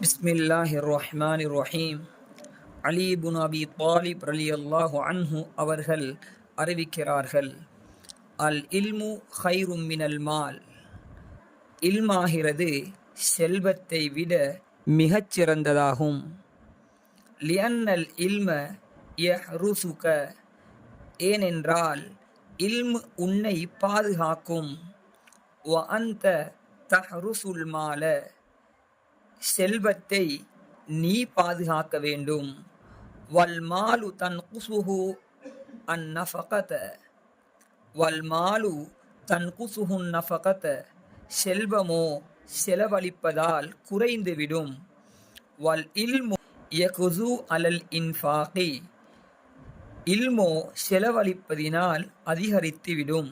بسم الله الرحمن الرحيم அலி புன் அபி தாலிப் ரலி அல்லாஹு அன்ஹு அவர்கள் அறிவிக்கிறார்கள் அல் இல்மு ஹைரும் மினல் மால் இல்மாகிறது செல்வத்தை விட மிகச் சிறந்ததாகும் லியன்னல் இல்ம யஹ்ருசுக ஏனென்றால் இல்மு உன்னை பாதுகாக்கும் வ அந்த தஹ்ருசுல் மால செல்வத்தை நீ பாதுகாக்க வேண்டும். வல்மாலு தன் குசுஹு அன் வல்மாலு தன் குசுஹுன் நஃபகத செல்வமோ செலவழிப்பதால் குறைந்துவிடும். வல் இல்மு யகுசு அலல் இன்ஃபாகி. இல்மோ செலவழிப்பதினால் அதிகரித்துவிடும்.